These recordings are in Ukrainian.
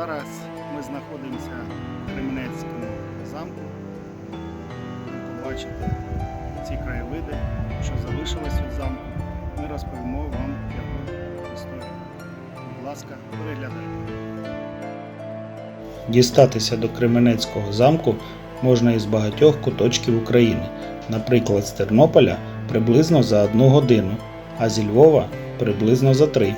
Зараз ми знаходимося в Кременецькому замку. Побачите ці краєвиди, що залишилось від замку. Ми розповімо вам його історію. Будь ласка, переглядайте. Дістатися до Кременецького замку можна із багатьох куточків України. Наприклад, з Тернополя приблизно за одну годину, а зі Львова приблизно за три.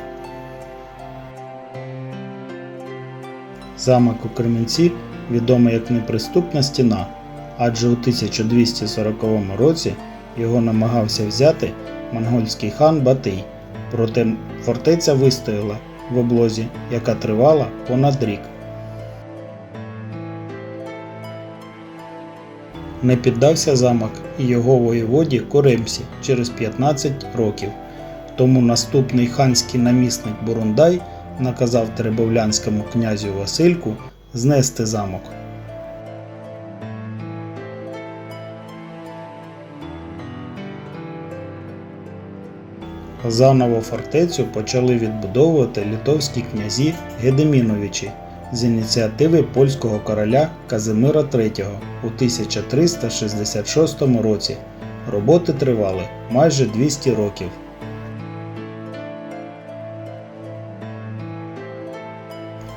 Замок у Кременці відомий як неприступна стіна, адже у 1240 році його намагався взяти монгольський хан Батий. Проте фортеця вистояла в облозі, яка тривала понад рік. Не піддався замок і його воєводі Коремсі через 15 років. Тому наступний ханський намісник Бурундай наказав теребовлянському князю Васильку знести замок. Заново фортецю почали відбудовувати литовські князі Гедеміновичі з ініціативи польського короля Казимира III у 1366 році. Роботи тривали майже 200 років.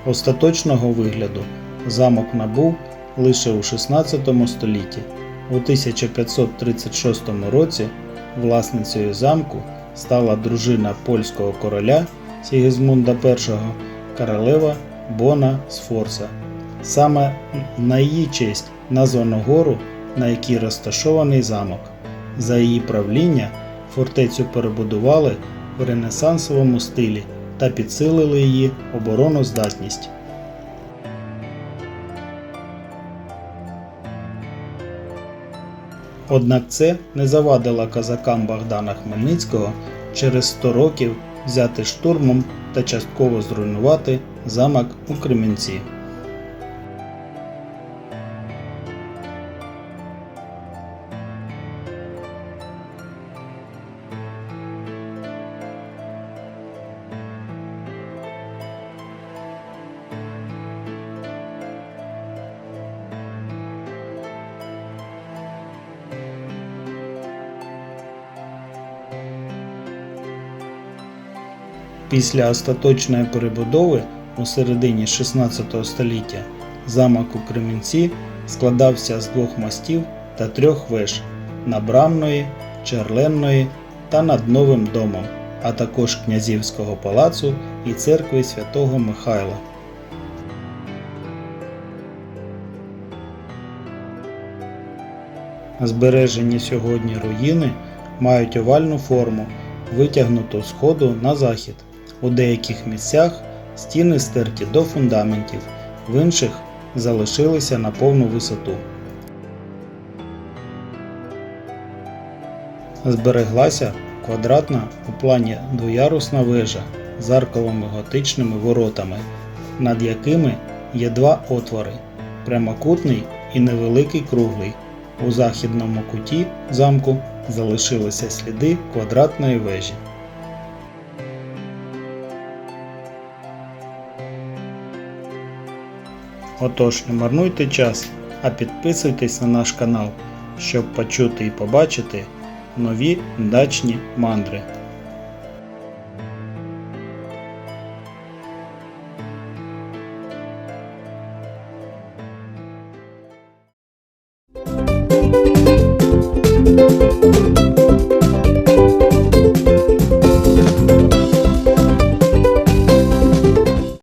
Остаточного вигляду замок набув лише у 16 столітті. У 1536 році власницею замку стала дружина польського короля Сігізмунда І королева Бона Сфорца. Саме на її честь названо гору, на якій розташований замок. За її правління фортецю перебудували в ренесансовому стилі та підсилили її обороноздатність. Однак це не завадило казакам Богдана Хмельницького через 100 років взяти штурмом та частково зруйнувати замок у Кремінці. Після остаточної перебудови у середині 16 століття замок у Кремінці складався з двох мостів та трьох веж Набрамної, Черленної та над Новим домом, а також князівського палацу і церкви святого Михайла. Збережені сьогодні руїни мають овальну форму, витягнуту сходу на захід. У деяких місцях стіни стерті до фундаментів, в інших залишилися на повну висоту. Збереглася квадратна у плані двоярусна вежа з арковими готичними воротами, над якими є два отвори прямокутний і невеликий круглий. У західному куті замку залишилися сліди квадратної вежі. Отож, не марнуйте час, а підписуйтесь на наш канал, щоб почути і побачити нові дачні мандри.